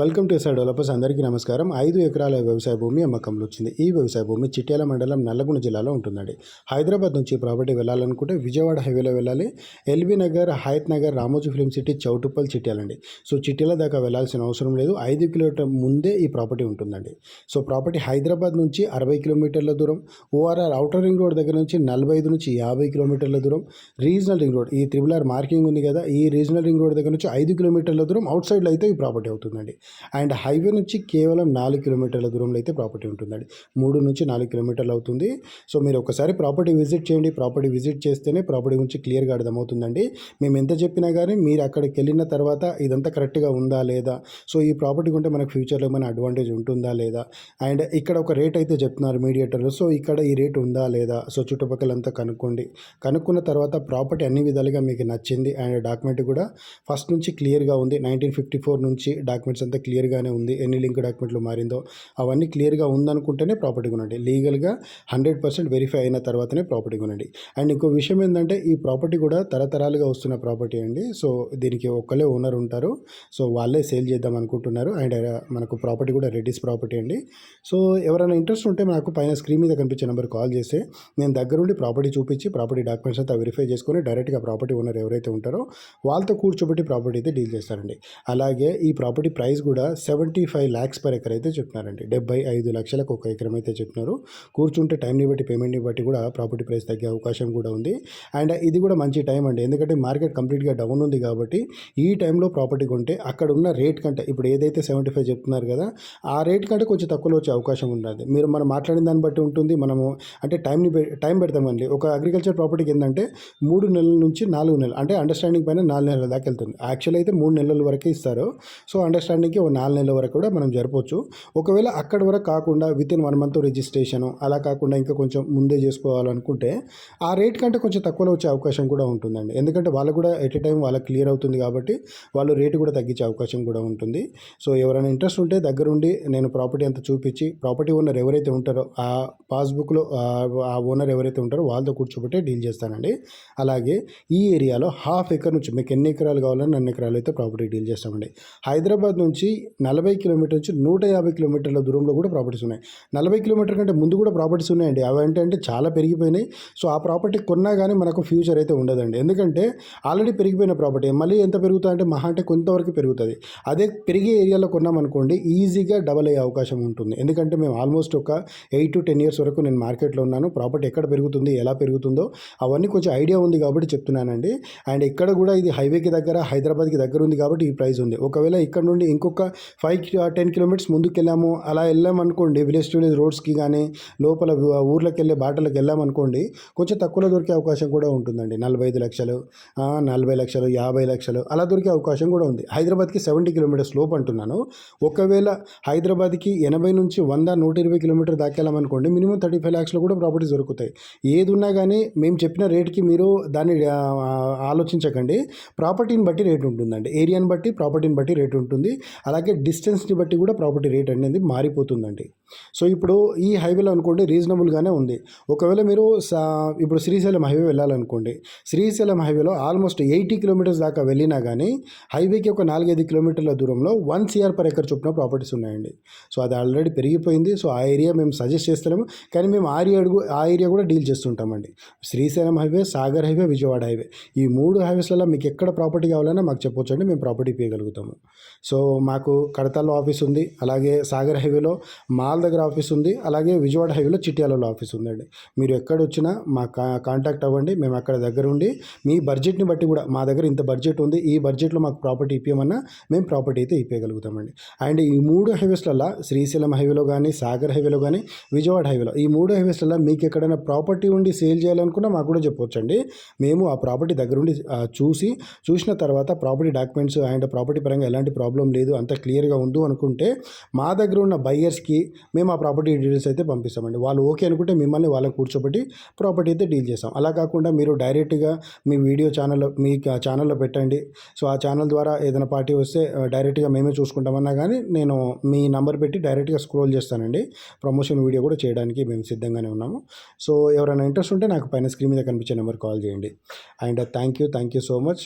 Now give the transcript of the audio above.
Welcome to side developers. అందరికీ నమస్కారం. ఐదు ఎకరాల వ్యవసాయ భూమి అమ్మకంలో వచ్చింది. ఈ వ్యవసాయ భూమి చిట్యాల మండలం నల్లగొండ జిల్లాలో ఉంటుందండి. హైదరాబాద్ నుంచి ప్రాపర్టీ వెళ్ళాలనుకుంటే విజయవాడ హైవేలో వెళ్ళాలి. LB Nagar Hayath Nagar Ramoji film city Choutuppal చిట్యాలండి. సో చిట్యాల దాకా వెళ్ళాల్సిన అవసరం లేదు. ఐదు కిలోమీటర్ ముందే ఈ ప్రాపర్టీ ఉంటుందండి. సో ప్రాపర్టీ హైదరాబాద్ నుంచి అరవై కిలోమీటర్ల దూరం ఓఆర్ఆర్ అవుటర్ రింగ్ రోడ్ దగ్గర నుంచి నలభై ఐదు నుంచి యాభై కిలోమీటర్ల దూరం రీజనల్ రింగ్ రోడ్. ఈ త్రిబుల్ ఆర్ మార్కింగ్ ఉంది కదా ఈ రీజనల్ రింగ్ రోడ్ దగ్గర నుంచి ఐదు కిలోమీటర్ల దూరం అవుట్ సైడ్లో అయితే ఈ ప్రాపర్టీ అవుతుందండి. అండ్ హైవే నుంచి కేవలం నాలుగు కిలోమీటర్ల దూరంలో అయితే ప్రాపర్టీ ఉంటుందండి. మూడు నుంచి నాలుగు కిలోమీటర్లు అవుతుంది. సో మీరు ఒకసారి ప్రాపర్టీ విజిట్ చేయండి. ప్రాపర్టీ విజిట్ చేస్తేనే ప్రాపర్టీ గురించి క్లియర్గా అర్థమవుతుందండి. మేము ఎంత చెప్పినా కానీ మీరు అక్కడికి వెళ్ళిన తర్వాత ఇదంతా కరెక్ట్గా ఉందా లేదా? సో ఈ ప్రాపర్టీ ఉంటే మనకు ఫ్యూచర్లో ఏమైనా అడ్వాంటేజ్ ఉంటుందా లేదా? అండ్ ఇక్కడ ఒక రేట్ అయితే చెప్తున్నారు మీడియేటర్లు. సో ఇక్కడ ఈ రేట్ ఉందా లేదా? సో చుట్టుపక్కలంతా కనుక్కోండి. కనుక్కున్న తర్వాత ప్రాపర్టీ అన్ని విధాలుగా మీకు నచ్చింది. అండ్ డాక్యుమెంట్ కూడా ఫస్ట్ నుంచి క్లియర్గా ఉంది. నైన్టీన్ ఫిఫ్టీ ఫోర్ నుంచి డాక్యుమెంట్స్ అంతా క్లియర్గానే ఉంది ఎన్ని లింక్ డాక్యుమెంట్లు మారిందో అవన్నీ క్లియర్గా ఉందనుకుంటేనే ప్రాపర్టీ కొనండి. లీగల్గా హండ్రెడ్ పర్సెంట్ వెరిఫై అయిన తర్వాతనే ప్రాపర్టీ కొనండి. అండ్ ఇంకో విషయం ఏంటంటే ఈ ప్రాపర్టీ కూడా తరతరాలుగా వస్తున్న ప్రాపర్టీ అండి. సో దీనికి ఒక్కలే ఓనర్ ఉంటారు. సో వాళ్ళే సేల్ చేద్దాం అనుకుంటున్నారు. అండ్ మనకు ప్రాపర్టీ కూడా రెడీస్ ప్రాపర్టీ అండి. సో ఎవరైనా ఇంట్రెస్ట్ ఉంటే నాకు పైన స్క్రీన్ మీద కనిపించే నెంబర్ కాల్ చేస్తే నేను దగ్గరుండి ప్రాపర్టీ చూపించి ప్రాపర్టీ డాక్యుమెంట్స్ అంతా వెరిఫై చేసుకొని డైరెక్ట్గా ప్రాపర్టీ ఓనర్ ఎవరైతే ఉంటారో వాళ్ళతో కూర్చోబెట్టి ప్రాపర్టీ అయితే డీల్ చేస్తారండి. అలాగే ఈ ప్రాపర్టీ ప్రైస్ కూడా seventy five lakhs per acre అయితే చెప్తున్నారండి. డెబ్బై ఐదు లక్షలకు ఒక ఎకరం అయితే చెప్తున్నారు. కూర్చుంటే టైంని బట్టి పేమెంట్ని బట్టి కూడా ప్రాపర్టీ ప్రైస్ తగ్గే అవకాశం కూడా ఉంది. అండ్ ఇది కూడా మంచి టైం అండి. ఎందుకంటే మార్కెట్ కంప్లీట్గా డౌన్ ఉంది కాబట్టి ఈ టైంలో ప్రాపర్టీ కొంటే అక్కడ ఉన్న రేట్ కంటే ఇప్పుడు ఏదైతే సెవెంటీ ఫైవ్ చెప్తున్నారు కదా ఆ రేట్ కంటే కొంచెం తక్కువలో వచ్చే అవకాశం ఉంటుంది మీరు మనం మాట్లాడిన దాన్ని బట్టి ఉంటుంది. మనము అంటే టైంని టైం పెడతామండి. ఒక అగ్రికల్చర్ ప్రాపర్టీకి ఏంటంటే మూడు నెలల నుంచి నాలుగు నెలలు అంటే అండర్స్టాండింగ్ పైన నాలుగు నెలల దాకా వెళ్తుంది. యాక్చువల్ అయితే మూడు నెలల వరకే ఇస్తారు. సో అండర్స్టాండింగ్ అండర్స్టాండింగ్కి ఒక నాలుగు నెలల వరకు కూడా మనం జరపవచ్చు ఒకవేళ అక్కడి వరకు కాకుండా within one month registration అలా కాకుండా ఇంకా కొంచెం ముందే చేసుకోవాలనుకుంటే ఆ రేట్ కంటే కొంచెం తక్కువలో వచ్చే అవకాశం కూడా ఉంటుందండి. ఎందుకంటే వాళ్ళకు కూడా ఎట్ ఎ టైం వాళ్ళకి క్లియర్ అవుతుంది కాబట్టి వాళ్ళు రేటు కూడా తగ్గించే అవకాశం కూడా ఉంటుంది. సో ఎవరైనా ఇంట్రెస్ట్ ఉంటే దగ్గరుండి నేను ప్రాపర్టీ అంతా చూపించి ప్రాపర్టీ ఓనర్ ఎవరైతే ఉంటారో ఆ పాస్బుక్లో ఆ ఓనర్ ఎవరైతే ఉంటారో వాళ్ళతో కూర్చోబెట్టి డీల్ చేస్తానండి. అలాగే ఈ ఏరియాలో హాఫ్ ఎకర్ నుంచి మీకు ఎన్ని ఎకరాలు కావాలని అన్ని ఎకరాలు అయితే ప్రాపర్టీ డీల్ చేస్తామండి. హైదరాబాద్ నుంచి నలభై కిలోమీటర్ నుంచి నూట యాభై కిలోమీటర్ల దూరంలో కూడా ప్రాపర్టీస్ ఉన్నాయి. నలభై కిలోమీటర్ కంటే ముందు కూడా ప్రాపర్టీస్ ఉన్నాయండి. అవి ఏంటంటే చాలా పెరిగిపోయినాయి. సో ఆ ప్రాపర్టీ కొన్నా కానీ మనకు ఫ్యూచర్ అయితే ఉండదండి. ఎందుకంటే ఆల్రెడీ పెరిగిపోయిన ప్రాపర్టీ మళ్ళీ ఎంత పెరుగుతుంది అంటే మహా అంటే కొంతవరకు పెరుగుతుంది. అదే పెరిగే ఏరియాలో కొన్నామనుకోండి ఈజీగా డబల్ అయ్యే అవకాశం ఉంటుంది. ఎందుకంటే మేము ఆల్మోస్ట్ ఒక ఎయిట్ టు టెన్ ఇయర్స్ వరకు నేను మార్కెట్లో ఉన్నాను. ప్రాపర్టీ ఎక్కడ పెరుగుతుంది ఎలా పెరుగుతుందో అవన్నీ కొంచెం ఐడియా ఉంది కాబట్టి చెప్తున్నానండి. అండ్ ఇక్కడ కూడా ఇది హైవేకి దగ్గర హైదరాబాద్కి దగ్గర ఉంది కాబట్టి ఈ ప్రైస్ ఉంది. ఒకవేళ ఇక్కడ నుండి ఇంకొక ఒక ఫైవ్ టెన్ కిలోమీటర్స్ ముందుకు వెళ్ళాము అలా వెళ్ళామనుకోండి విలేజ్ టు విలేజ్ రోడ్స్కి కానీ లోపల ఊ- ఊర్లోకి వెళ్ళే బాటలకు వెళ్ళామనుకోండి కొంచెం తక్కువలో దొరికే అవకాశం కూడా ఉంటుందండి. నలభై ఐదు లక్షలు నలభై లక్షలు యాభై లక్షలు అలా దొరికే అవకాశం కూడా ఉంది. హైదరాబాద్కి సెవెంటీ కిలోమీటర్స్ లోపు అంటున్నాను. ఒకవేళ హైదరాబాద్కి ఎనభై నుంచి వంద నూట ఇరవై కిలోమీటర్ దాకెళ్ళామనుకోండి మినిమం థర్టీ ఫైవ్ ల్యాక్స్లో కూడా ప్రాపర్టీస్ దొరుకుతాయి. ఏది ఉన్నా కానీ మేము చెప్పిన రేట్కి మీరు దాన్ని ఆలోచించకండి. ప్రాపర్టీని బట్టి రేట్ ఉంటుందండి. ఏరియాని బట్టి ప్రాపర్టీని బట్టి రేట్ ఉంటుంది. అలాగే డిస్టెన్స్ని బట్టి కూడా ప్రాపర్టీ రేట్ అనేది మారిపోతుందండి. సో ఇప్పుడు ఈ హైవేలో అనుకోండి రీజనబుల్గానే ఉంది. ఒకవేళ మీరు సా ఇప్పుడు శ్రీశైలం హైవే వెళ్ళాలనుకోండి శ్రీశైలం హైవేలో ఆల్మోస్ట్ ఎయిటీ కిలోమీటర్స్ దాకా వెళ్ళినా కానీ హైవేకి ఒక నాలుగైదు కిలోమీటర్ల దూరంలో వన్ సిఆర్ పర్ ఎకర్ చొప్పున ప్రాపర్టీస్ ఉన్నాయండి. సో అది ఆల్రెడీ పెరిగిపోయింది. సో ఆ ఏరియా మేము సజెస్ట్ చేస్తున్నాము కానీ మేము ఆ ఏరియా ఆ ఏరియా కూడా deal చేస్తుంటామండి. Srisailam highway Sagar highway Vijayawada highway ఈ మూడు హైవేస్లలో మీకు ఎక్కడ ప్రాపర్టీ కావాలన్నా మాకు చెప్పొచ్చు అండి మేము ప్రాపర్టీ ఇవ్వగలుగుతాము సో మాకు కడతాల్లో ఆఫీస్ ఉంది అలాగే సాగర్ హైవేలో మాల్ దగ్గర ఆఫీస్ ఉంది అలాగే విజయవాడ హైవేలో చిట్యాలలో ఆఫీస్ ఉందండి. మీరు ఎక్కడ వచ్చినా మా కా కాంటాక్ట్ అవ్వండి మేము అక్కడ దగ్గర ఉండి మీ బడ్జెట్ని బట్టి కూడా మా దగ్గర ఇంత బడ్జెట్ ఉంది ఈ బడ్జెట్లో మాకు ప్రాపర్టీ ఇప్పించమన్నా మేము ప్రాపర్టీ అయితే ఇప్పగలుగుతామండి అండ్ ఈ మూడు హైవేస్లలో శ్రీశైలం హైవేలో కానీ సాగర్ హైవేలో కానీ విజయవాడ హైవేలో ఈ మూడు హైవేస్లలో మీకు ఎక్కడైనా ప్రాపర్టీ ఉండి సేల్ చేయాలనుకున్నా మాకు కూడా చెప్పొచ్చండి. మేము ఆ ప్రాపర్టీ దగ్గరుండి చూసి చూసిన తర్వాత ప్రాపర్టీ డాక్యుమెంట్స్ అండ్ ప్రాపర్టీ పరంగా ఎలాంటి ప్రాబ్లం లేదు అంత క్లియర్గా ఉందో అనుకుంటే మా దగ్గర ఉన్న బయ్యర్స్కి మేము ఆ ప్రాపర్టీ డీటెయిల్స్ అయితే పంపిస్తామండి. వాళ్ళు ఓకే అనుకుంటే మిమ్మల్ని వాళ్ళని కూర్చోబెట్టి ప్రాపర్టీ అయితే డీల్ చేస్తాం. అలా కాకుండా మీరు డైరెక్ట్గా మీ వీడియో ఛానల్లో మీ ఛానల్లో పెట్టండి. సో ఆ ఛానల్ ద్వారా ఏదైనా పార్టీ వస్తే డైరెక్ట్గా మేమే చూసుకుంటామన్నా కానీ నేను మీ నంబర్ పెట్టి డైరెక్ట్గా స్క్రోల్ చేస్తానండి. ప్రమోషన్ వీడియో కూడా చేయడానికి మేము సిద్ధంగానే ఉన్నాము. సో ఎవరైనా ఇంట్రెస్ట్ ఉంటే నాకు పైన స్క్రీన్ మీద కనిపించే నెంబర్ కాల్ చేయండి. And thank you thank you so much.